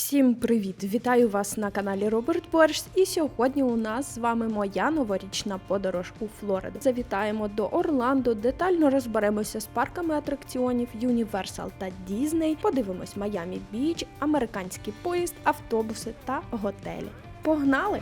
Всім привіт! Вітаю вас на каналі Роберт Борщ. І сьогодні у нас з вами моя новорічна подорож у Флориду. Завітаємо до Орландо, детально розберемося з парками атракціонів Universal та Disney, подивимось Майами Біч, американський поїзд, автобуси та готелі. Погнали!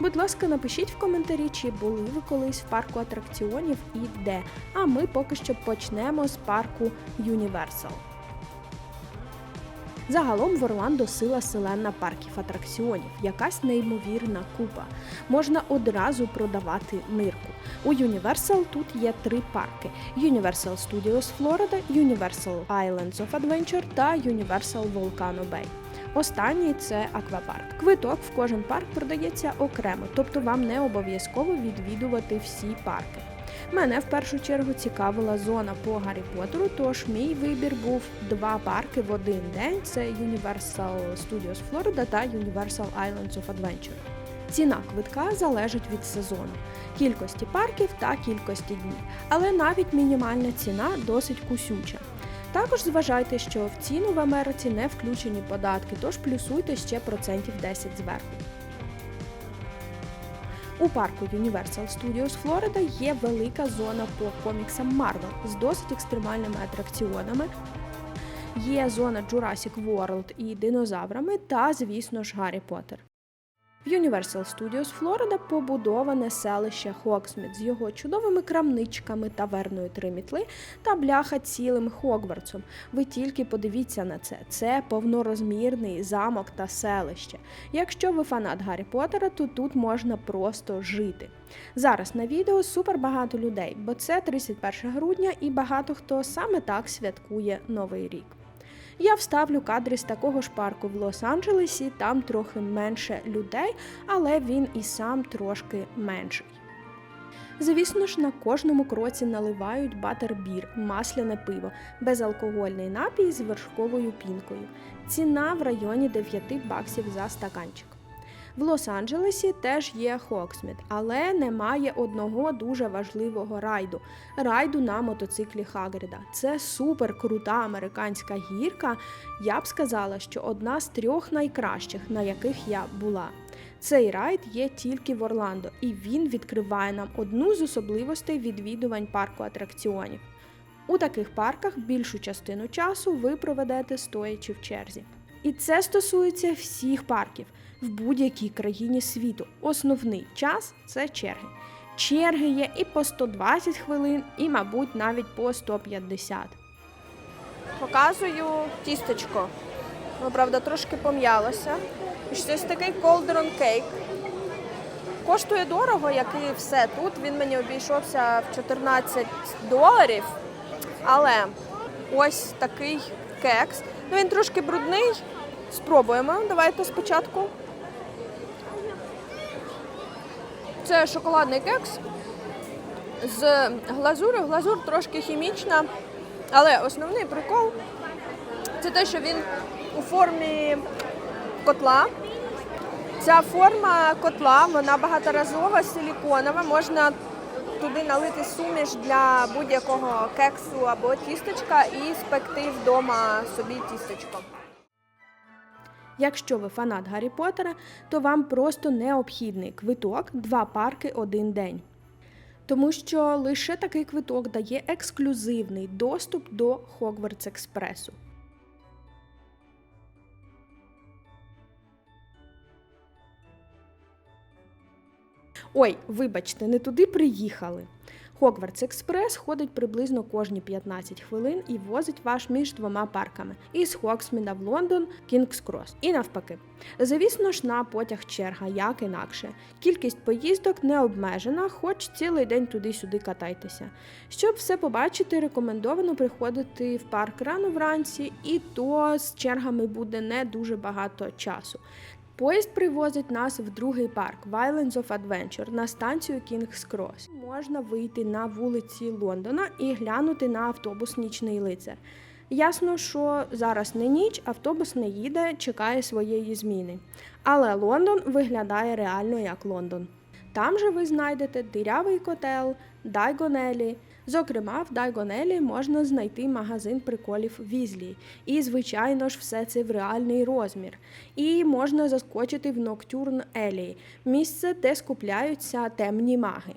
Будь ласка, напишіть в коментарі, чи були ви колись в парку атракціонів і де. А ми поки що почнемо з парку Universal. Загалом в Орландо сила селена парків атракціонів, якась неймовірна купа. Можна одразу продавати нирку. У Universal тут є три парки: Universal Studios Florida, Universal Islands of Adventure та Universal Volcano Bay. Останній це аквапарк. Квиток в кожен парк продається окремо, тобто вам не обов'язково відвідувати всі парки. Мене в першу чергу цікавила зона по Гаррі Поттеру, тож мій вибір був два парки в один день: це Universal Studios Florida та Universal Islands of Adventure. Ціна квитка залежить від сезону, кількості парків та кількості днів, але навіть мінімальна ціна досить кусюча. Також зважайте, що в ціну в Америці не включені податки, тож плюсуйте ще процентів 10 зверху. У парку Universal Studios Florida є велика зона по коміксам Marvel з досить екстремальними атракціонами. Є зона Jurassic World і динозаврами та, звісно ж, Гаррі Поттер. В Universal Studios Florida побудоване селище Хоксміт з його чудовими крамничками, таверною три мітли та бляха цілим Хогвартсом. Ви тільки подивіться на це. Це повнорозмірний замок та селище. Якщо ви фанат Гаррі Поттера, то тут можна просто жити. Зараз на відео супер багато людей, бо це 31 грудня і багато хто саме так святкує Новий рік. Я вставлю кадри з такого ж парку в Лос-Анджелесі, там трохи менше людей, але він і сам трошки менший. Звісно ж, на кожному кроці наливають батербір, масляне пиво, безалкогольний напій з вершковою пінкою. Ціна в районі 9 баксів за стаканчик. В Лос-Анджелесі теж є Хоксміт, але немає одного дуже важливого райду райду на мотоциклі Хагрида. Це супер крута американська гірка. Я б сказала, що одна з трьох найкращих, на яких я була. Цей райд є тільки в Орландо, і він відкриває нам одну з особливостей відвідувань парку атракціонів. У таких парках більшу частину часу ви проведете стоячи в черзі. І це стосується всіх парків в будь-якій країні світу. Основний час це черги. Черги є і по 120 хвилин, і, мабуть, навіть по 150. Показую тістечко. Ну, правда, трошки пом'ялося. Щось такий колдерон кейк. Коштує дорого, як і все тут. Він мені обійшовся в 14 доларів. Але ось такий кекс. Ну, він трошки брудний. Спробуємо. Давайте спочатку. Це шоколадний кекс з глазурю. Глазур трошки хімічна, але основний прикол це те, що він у формі котла. Ця форма котла, вона багаторазова, силіконова. Можна туди налити суміш для будь-якого кексу або тістечка і спекти вдома собі тістечко. Якщо ви фанат Гаррі Поттера, то вам просто необхідний квиток два парки один день. Тому що лише такий квиток дає ексклюзивний доступ до Хогвартс Експресу. Ой, вибачте, не туди приїхали. Хогвартс Експрес ходить приблизно кожні 15 хвилин і возить вас між двома парками із Хоксміда в Лондон, Кінгс Крос і навпаки. Звісно ж, на потяг черга, як інакше. Кількість поїздок не обмежена, хоч цілий день туди-сюди катайтеся. Щоб все побачити, рекомендовано приходити в парк рано вранці, і то з чергами буде не дуже багато часу. Поїзд привозить нас в другий парк Violence of Adventure на станцію King's Cross. Можна вийти на вулиці Лондона і глянути на автобус Нічний лицар. Ясно, що зараз не ніч, автобус не їде, чекає своєї зміни. Але Лондон виглядає реально як Лондон. Там же ви знайдете дирявий котел, Дайгонелі. Зокрема, в Дайгонелі можна знайти магазин приколів Візлі. І, звичайно ж, все це в реальний розмір. І можна заскочити в Ноктюрн Елі, місце, де скупляються темні маги.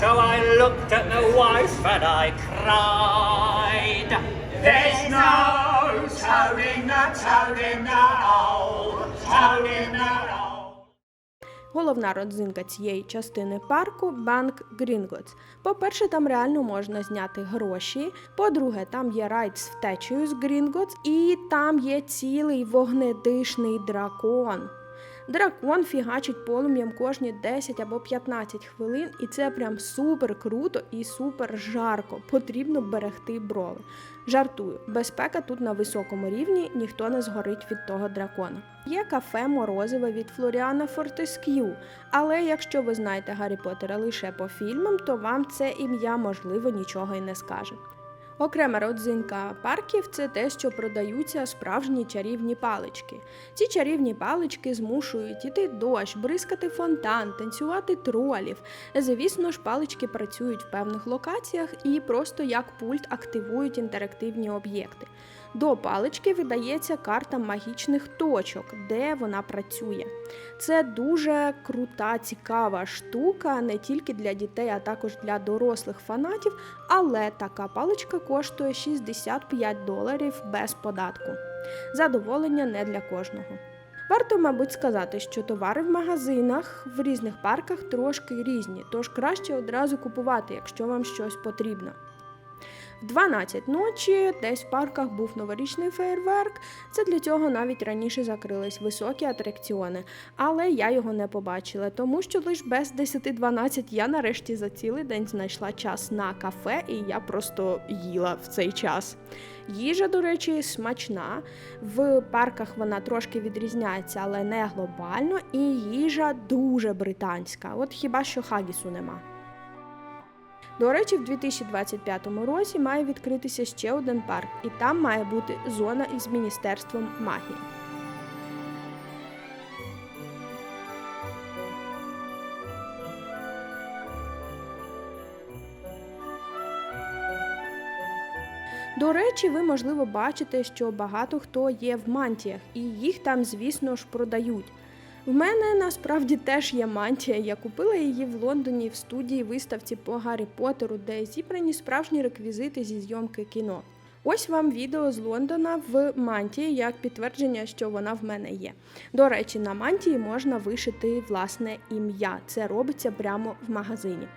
So I looked at the wife and I cried. There's no in the in the hole, toad in the hole. Головна родзинка цієї частини парку банк Грінготс. По-перше, там реально можна зняти гроші. По-друге, там є райд з втечею з Грінготс, і там є цілий вогнедишний дракон. Дракон фігачить полум'ям кожні 10 або 15 хвилин, і це прям супер круто і супер жарко. Потрібно берегти брови. Жартую, безпека тут на високому рівні, ніхто не згорить від того дракона. Є кафе морозиве від Флоріана Фортеск'ю, але якщо ви знаєте Гаррі Поттера лише по фільмам, то вам це ім'я можливо нічого й не скаже. Окрема родзинка парків це те, що продаються справжні чарівні палички. Ці чарівні палички змушують іти дощ, бризкати фонтан, танцювати тролів. Звісно ж, палички працюють в певних локаціях і просто як пульт активують інтерактивні об'єкти. До палички видається карта магічних точок, де вона працює. Це дуже крута, цікава штука не тільки для дітей, а також для дорослих фанатів. Але така паличка коштує 65 доларів без податку. Задоволення не для кожного. Варто, мабуть, сказати, що товари в магазинах в різних парках трошки різні, тож краще одразу купувати, якщо вам щось потрібно. В 12 ночі десь в парках був новорічний феєрверк. Це для цього навіть раніше закрились високі атракціони, але я його не побачила, тому що лише без 10-12 я нарешті за цілий день знайшла час на кафе, і я просто їла в цей час. Їжа, до речі, смачна. В парках вона трошки відрізняється, але не глобально. І їжа дуже британська. От хіба що хагісу нема. До речі, в 2025 році має відкритися ще один парк, і там має бути зона із міністерством магії. До речі, ви можливо бачите, що багато хто є в мантіях, і їх там, звісно ж, продають. В мене насправді теж є мантія. Я купила її в Лондоні в студії виставці по Гаррі Поттеру, де зібрані справжні реквізити зі зйомки кіно. Ось вам відео з Лондона в мантії як підтвердження, що вона в мене є. До речі, на мантії можна вишити власне ім'я. Це робиться прямо в магазині.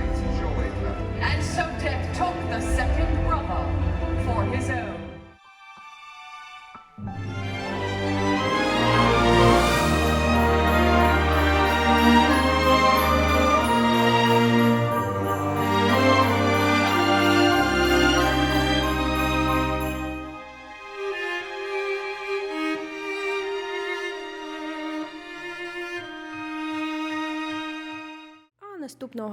It is your way, And so death took the second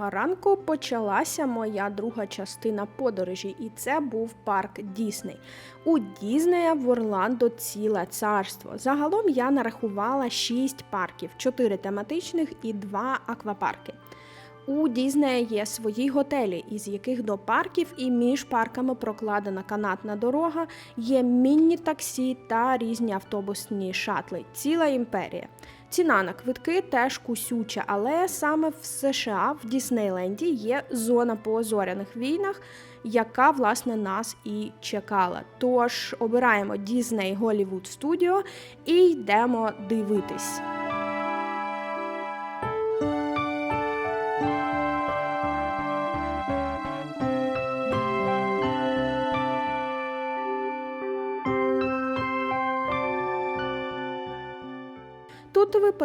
наступного ранку почалася моя друга частина подорожі, і це був парк Дісней. У Діснея в Орландо ціле царство. Загалом я нарахувала 6 парків: 4 тематичних і 2 аквапарки. У Дізнея є свої готелі, із яких до парків і між парками прокладена канатна дорога, є міні-таксі та різні автобусні шатли. Ціла імперія. Ціна на квитки теж кусюча, але саме в США в Діснейленді є зона по зоряних війнах, яка власне нас і чекала. Тож обираємо Disney Hollywood Studio і йдемо дивитись.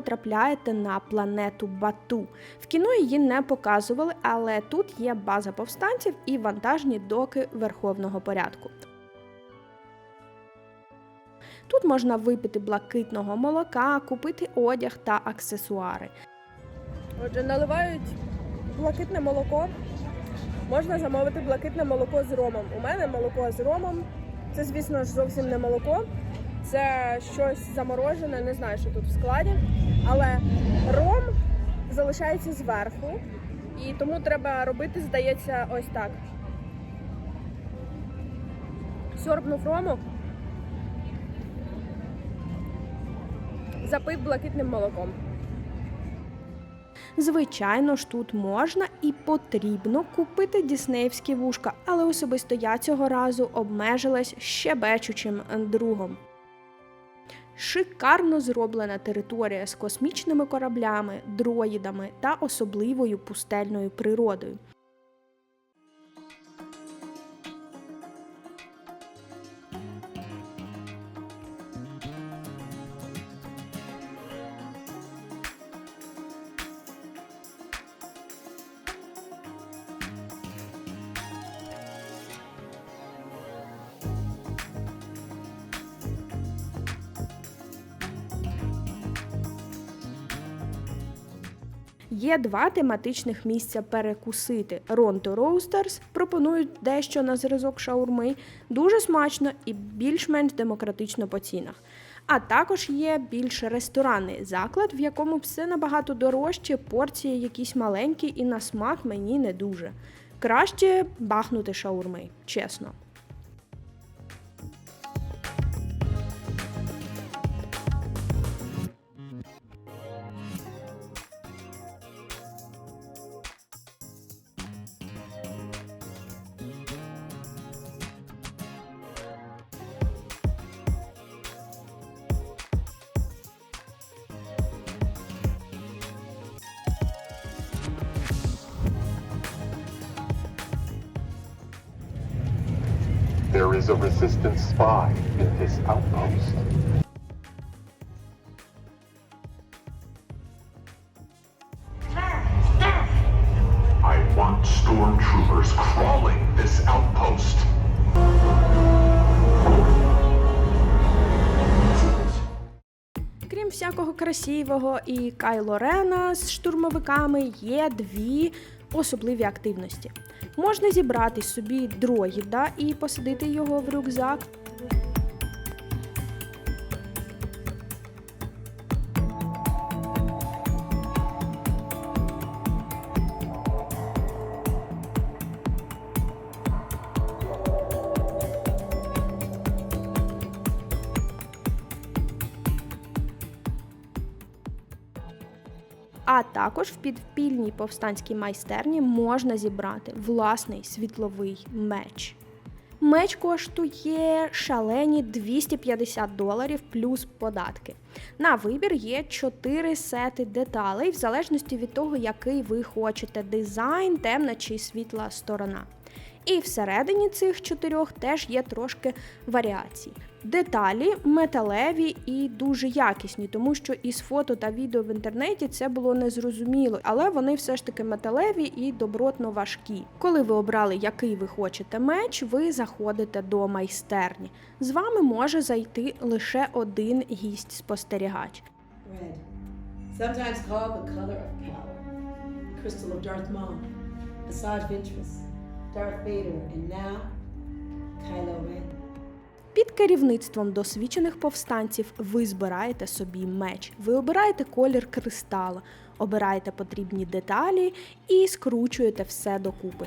Потрапляєте на планету Бату. В кіно її не показували, але тут є база повстанців і вантажні доки верховного порядку. Тут можна випити блакитного молока, купити одяг та аксесуари. Отже, наливають блакитне молоко. Можна замовити блакитне молоко з ромом. У мене молоко з ромом. Це, звісно ж, зовсім не молоко. Це щось заморожене, не знаю, що тут в складі. Але ром залишається зверху. І тому треба робити, здається, ось так. Сьорбнув рому. Запив блакитним молоком. Звичайно ж, тут можна і потрібно купити діснеївські вушка, але особисто я цього разу обмежилась щебечучим другом. Шикарно зроблена територія з космічними кораблями, дроїдами та особливою пустельною природою. Є два тематичних місця перекусити. Ронто Roasters пропонують дещо на зразок шаурми, дуже смачно і більш-менш демократично по цінах. А також є більш ресторанний заклад, в якому все набагато дорожче, порції якісь маленькі і на смак мені не дуже. Краще бахнути шаурми, чесно. There is a resistance spy in this outpost. I want stormtroopers crawling this outpost. Крім всякого красивого і Кайло Рена з штурмовиками є дві особливі активності. Можна зібрати собі дроїда і посадити його в рюкзак. А також в підпільній повстанській майстерні можна зібрати власний світловий меч. Меч коштує шалені 250 доларів плюс податки. На вибір є 4 сети деталей, в залежності від того, який ви хочете дизайн, темна чи світла сторона. І всередині цих чотирьох теж є трошки варіацій. Деталі металеві і дуже якісні, тому що із фото та відео в інтернеті це було незрозуміло, але вони все ж таки металеві і добротно важкі. Коли ви обрали, який ви хочете меч, ви заходите до майстерні. З вами може зайти лише один гість-спостерігач. Darth Vader, and now Kylo Ren. Під керівництвом досвідчених повстанців ви збираєте собі меч, ви обираєте колір кристала, обираєте потрібні деталі і скручуєте все докупи.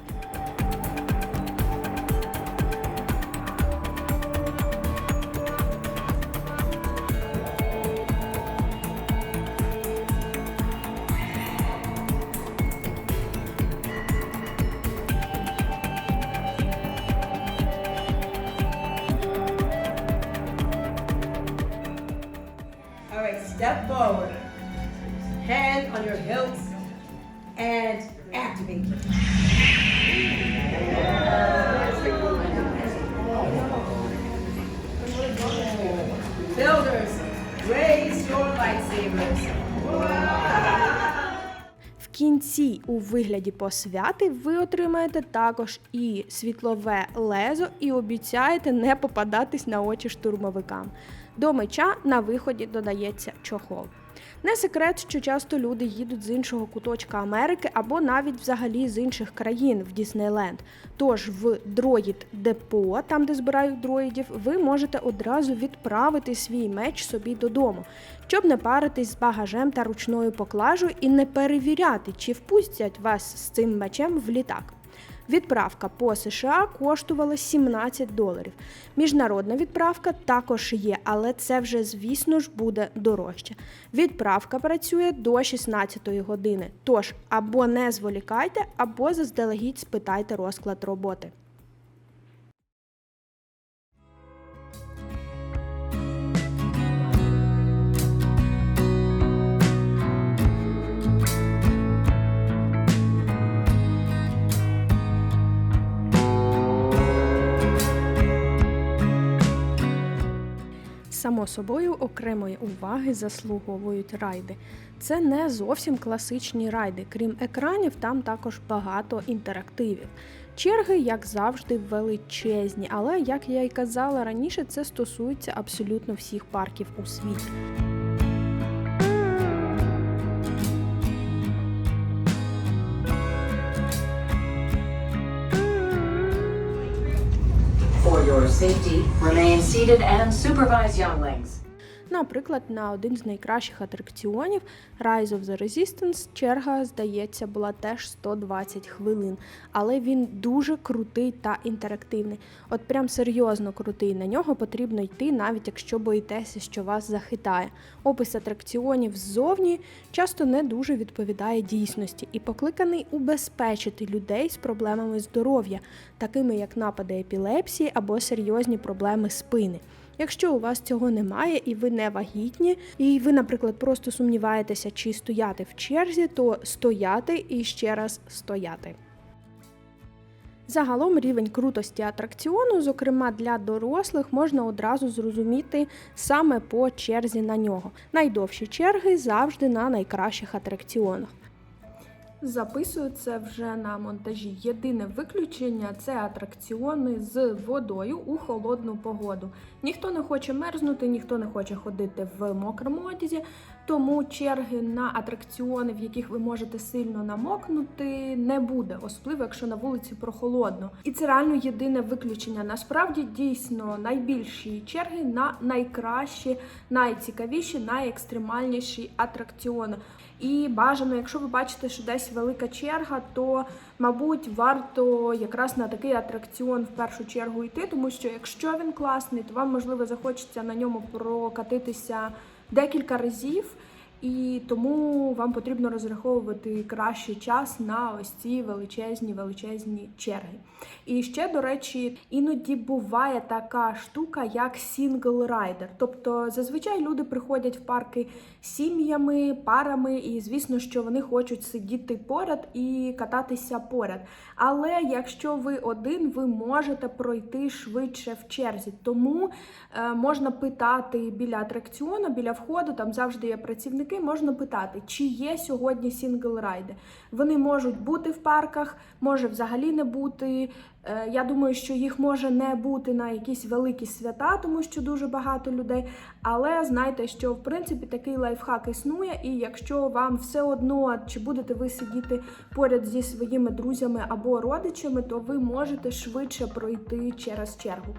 Кінці у вигляді посвяти ви отримаєте також і світлове лезо, і обіцяєте не попадатись на очі штурмовикам. До меча на виході додається чохол. Не секрет, що часто люди їдуть з іншого куточка Америки або навіть взагалі з інших країн в Діснейленд. Тож в дроїд депо, там де збирають дроїдів, ви можете одразу відправити свій меч собі додому, щоб не паритись з багажем та ручною поклажею і не перевіряти, чи впустять вас з цим мечем в літак. Відправка по США коштувала 17 доларів. Міжнародна відправка також є, але це вже, звісно ж, буде дорожче. Відправка працює до 16 години. Тож або не зволікайте, або заздалегідь спитайте розклад роботи. Само собою окремої уваги заслуговують райди. Це не зовсім класичні райди. Крім екранів, там також багато інтерактивів. Черги, як завжди, величезні, але як я й казала раніше, це стосується абсолютно всіх парків у світі. For safety, remain seated and supervise younglings. Наприклад, на один з найкращих атракціонів Rise of the Resistance черга, здається, була теж 120 хвилин, але він дуже крутий та інтерактивний. От прям серйозно крутий. На нього потрібно йти, навіть якщо боїтеся, що вас захитає. Опис атракціонів ззовні часто не дуже відповідає дійсності і покликаний убезпечити людей з проблемами здоров'я, такими як напади епілепсії або серйозні проблеми спини. Якщо у вас цього немає і ви не вагітні, і ви, наприклад, просто сумніваєтеся, чи стояти в черзі, то стояти і ще раз стояти. Загалом рівень крутості атракціону, зокрема для дорослих, можна одразу зрозуміти саме по черзі на нього. Найдовші черги завжди на найкращих атракціонах. Записую це вже на монтажі. Єдине виключення це атракціони з водою у холодну погоду. Ніхто не хоче мерзнути, ніхто не хоче ходити в мокрому одязі, тому черги на атракціони, в яких ви можете сильно намокнути, не буде, особливо якщо на вулиці прохолодно. І це реально єдине виключення. Насправді дійсно найбільші черги на найкращі, найцікавіші, найекстремальніші атракціони. І бажано, якщо ви бачите, що десь велика черга, то мабуть варто якраз на такий атракціон в першу чергу йти, тому що якщо він класний, то вам можливо захочеться на ньому прокатитися декілька разів. І тому вам потрібно розраховувати кращий час на ось ці величезні величезні черги. І ще, до речі, іноді буває така штука, як сінгл райдер. Тобто зазвичай люди приходять в парки сім'ями, парами, і звісно, що вони хочуть сидіти поряд і кататися поряд. Але якщо ви один, ви можете пройти швидше в черзі. Тому е, можна питати біля атракціону, біля входу, там завжди є працівники. Можна питати, чи є сьогодні сінгл райди. Вони можуть бути в парках, може взагалі не бути. Е, Я думаю, що їх може не бути на якісь великі свята, тому що дуже багато людей. Але знайте, що в принципі такий лайфхак існує, і якщо вам все одно чи будете ви сидіти поряд зі своїми друзями або родичами, то ви можете швидше пройти через чергу.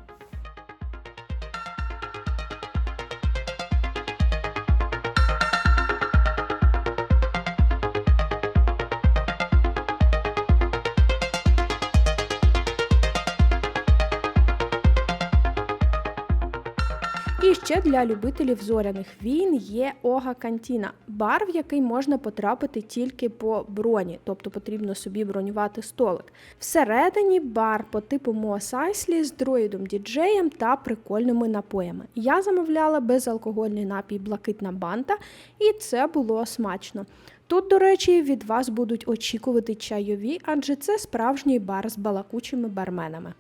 Ще для любителів зоряних війн є Ога Кантіна, бар, в який можна потрапити тільки по броні, тобто потрібно собі бронювати столик. Всередині бар по типу Мос Айслі з дроїдом діджеєм та прикольними напоями. Я замовляла безалкогольний напій Блакитна банта, і це було смачно. Тут, до речі, від вас будуть очікувати чайові, адже це справжній бар з балакучими барменами.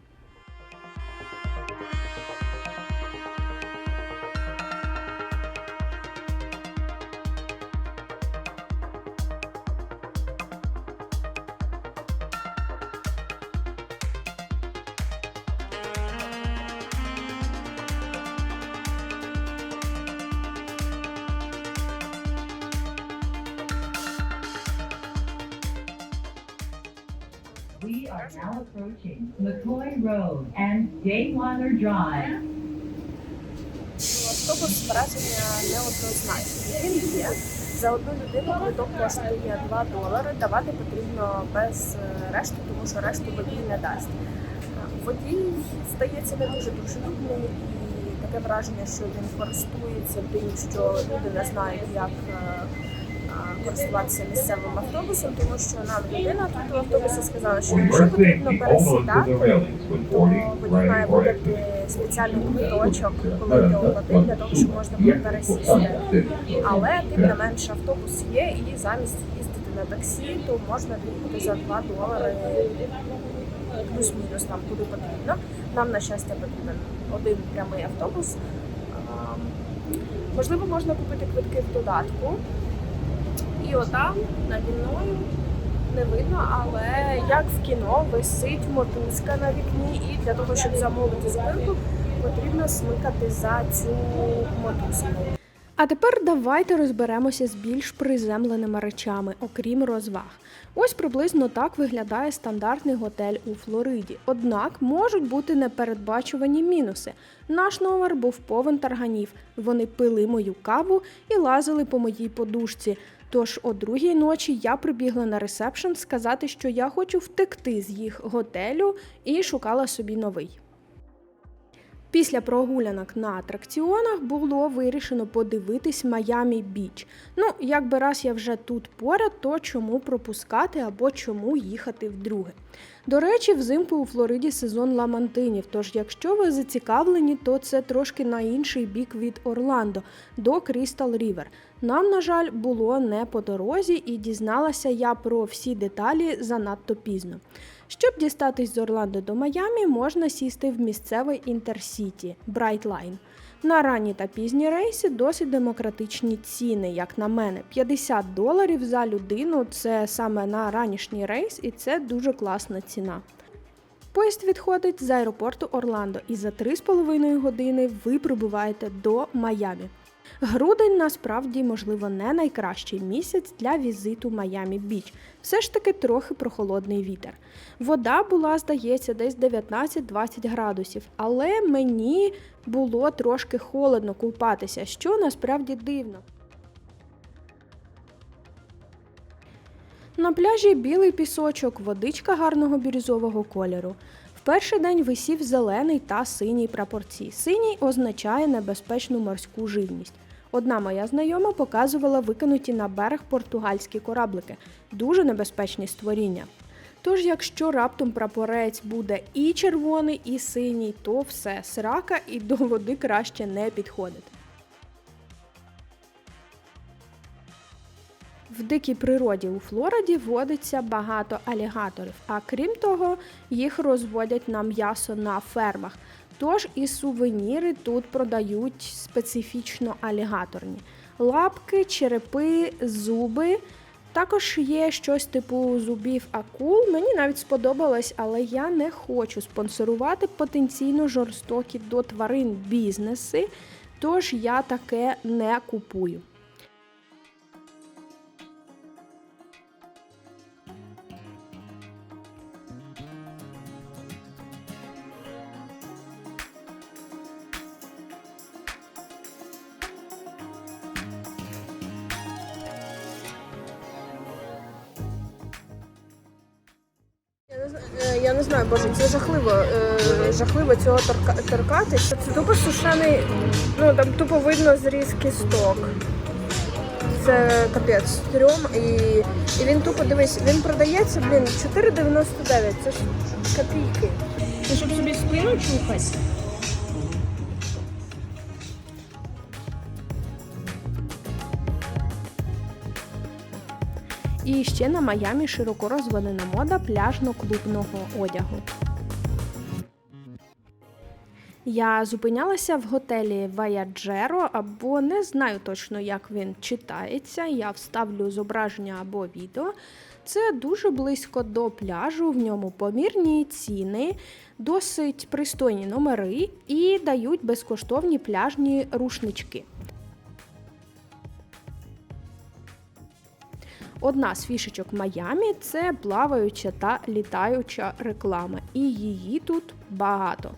Road and Daywater Drive. Автобус враження неоднозначне. Він є. За одну людину квиток коштує 2 долари. Давати потрібно без е, решти, тому що решту водій не дасть. Водій, здається, не дуже дружелюбний і таке враження, що він користується тим, що люди не знають, як е, користуватися місцевим автобусом, тому що нам людина тут в автобусі сказала, що якщо потрібно пересідати, то водій має видати спеціальний квиточок, коли ти оплатив, для того, щоб можна було пересісти. Але тим не менше автобус є, і замість їздити на таксі, то можна доїхати за 2 долари плюс-мінус там куди потрібно. Нам, на щастя, потрібен один прямий автобус. Можливо, можна купити квитки в додатку. І отам наді мною не видно, але як в кіно висить мотузка на вікні, і для того, щоб замовити зупинку, потрібно смикати за цю мотузку. А тепер давайте розберемося з більш приземленими речами, окрім розваг. Ось приблизно так виглядає стандартний готель у Флориді. Однак можуть бути непередбачувані мінуси. Наш номер був повен тарганів. Вони пили мою каву і лазили по моїй подушці. Тож о другій ночі я прибігла на ресепшн сказати, що я хочу втекти з їх готелю і шукала собі новий. Після прогулянок на атракціонах було вирішено подивитись Майамі Біч. Ну, якби раз я вже тут поряд, то чому пропускати або чому їхати вдруге. До речі, взимку у Флориді сезон ламантинів. Тож, якщо ви зацікавлені, то це трошки на інший бік від Орландо до Крістал Рівер. Нам, на жаль, було не по дорозі, і дізналася я про всі деталі занадто пізно. Щоб дістатись з Орландо до Майамі, можна сісти в місцевий інтерсіті Брайтлайн. На ранні та пізні рейси досить демократичні ціни, як на мене. 50 доларів за людину це саме на ранішній рейс, і це дуже класна ціна. Поїзд відходить з аеропорту Орландо, і за 3,5 години ви прибуваєте до Майамі. Грудень насправді, можливо, не найкращий місяць для візиту Майамі Біч. Все ж таки трохи прохолодний вітер. Вода була, здається, десь 19-20 градусів, але мені було трошки холодно купатися, що насправді дивно. На пляжі білий пісочок, водичка гарного бірюзового кольору. Перший день висів зелений та синій прапорці. Синій означає небезпечну морську живність. Одна моя знайома показувала викинуті на берег португальські кораблики, дуже небезпечні створіння. Тож, якщо раптом прапорець буде і червоний, і синій, то все срака і до води краще не підходити. В дикій природі у Флориді водиться багато алігаторів, а крім того, їх розводять на м'ясо на фермах. Тож і сувеніри тут продають специфічно алігаторні: лапки, черепи, зуби. Також є щось типу зубів акул. Мені навіть сподобалось, але я не хочу спонсорувати потенційно жорстокі до тварин бізнеси, тож я таке не купую. Я не знаю, Е, Я не знаю, боже, це жахливо. Е, жахливо цього торка, торкатись. Це тупо сушений, ну там тупо видно зріз кісток. Це капець стрьом і, і він тупо дивись, він продається, блін, 4,99. Це ж копійки. Це щоб собі спину чухати. І ще на Майамі широко розвинена мода пляжно-клубного одягу. Я зупинялася в готелі Ваяджеро, або не знаю точно, як він читається. Я вставлю зображення або відео. Це дуже близько до пляжу, в ньому помірні ціни, досить пристойні номери і дають безкоштовні пляжні рушнички. Одна з фішечок Майамі це плаваюча та літаюча реклама, і її тут багато.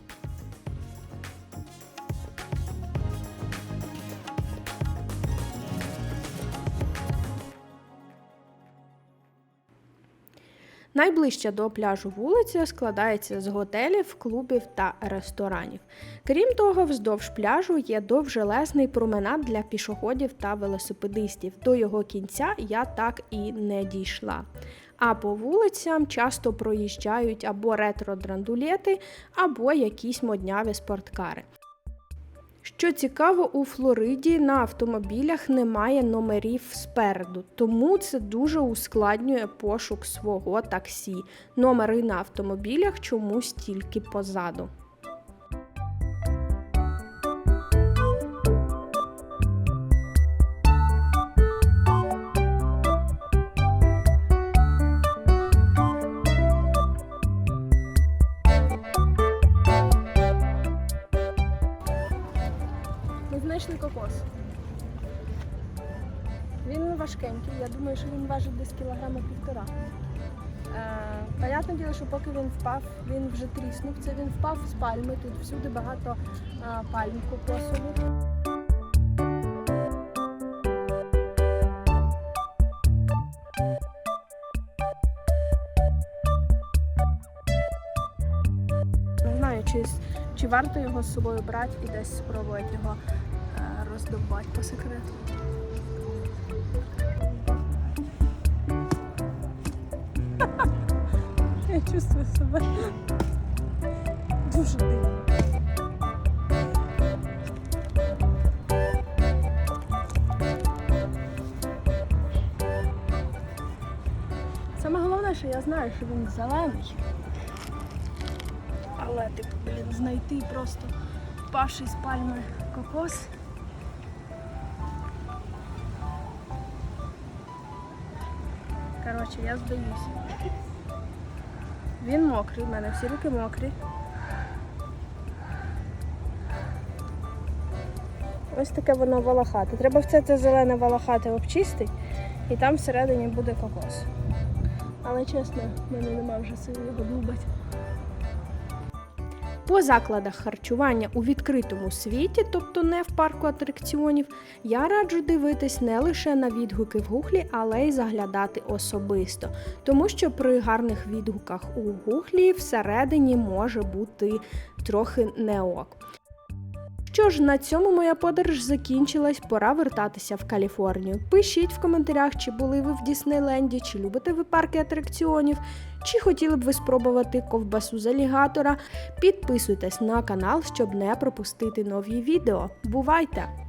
Найближча до пляжу вулиця складається з готелів, клубів та ресторанів. Крім того, вздовж пляжу є довжелезний променад для пішоходів та велосипедистів. До його кінця я так і не дійшла. А по вулицям часто проїжджають або ретро-драндулети, або якісь модняві спорткари. Що цікаво, у Флориді на автомобілях немає номерів спереду, тому це дуже ускладнює пошук свого таксі. Номери на автомобілях чомусь тільки позаду. Що поки він впав, він вже тріснув. Це він впав з пальми. Тут всюди багато е, пальм кокосових. Не знаю, чи, чи варто його з собою брати і десь спробувати його е, роздобувати по секрету. Чувствую себе дуже дивно. Саме головне, що я знаю, що він зелений. Але типу, блін, знайти просто впавший з пальми кокос. Коротше, я здаюся. Він мокрий, в мене всі руки мокрі. Ось таке воно волохате. Треба все це зелене волохате обчистити, і там всередині буде кокос. Але чесно, в мене нема вже сили його дубати. По закладах харчування у відкритому світі, тобто не в парку атракціонів, я раджу дивитись не лише на відгуки в гуглі, але й заглядати особисто. Тому що при гарних відгуках у гуглі всередині може бути трохи не ок. Що ж, на цьому моя подорож закінчилась. Пора вертатися в Каліфорнію. Пишіть в коментарях, чи були ви в Діснейленді, чи любите ви парки атракціонів, чи хотіли б ви спробувати ковбасу з алігатора. Підписуйтесь на канал, щоб не пропустити нові відео. Бувайте!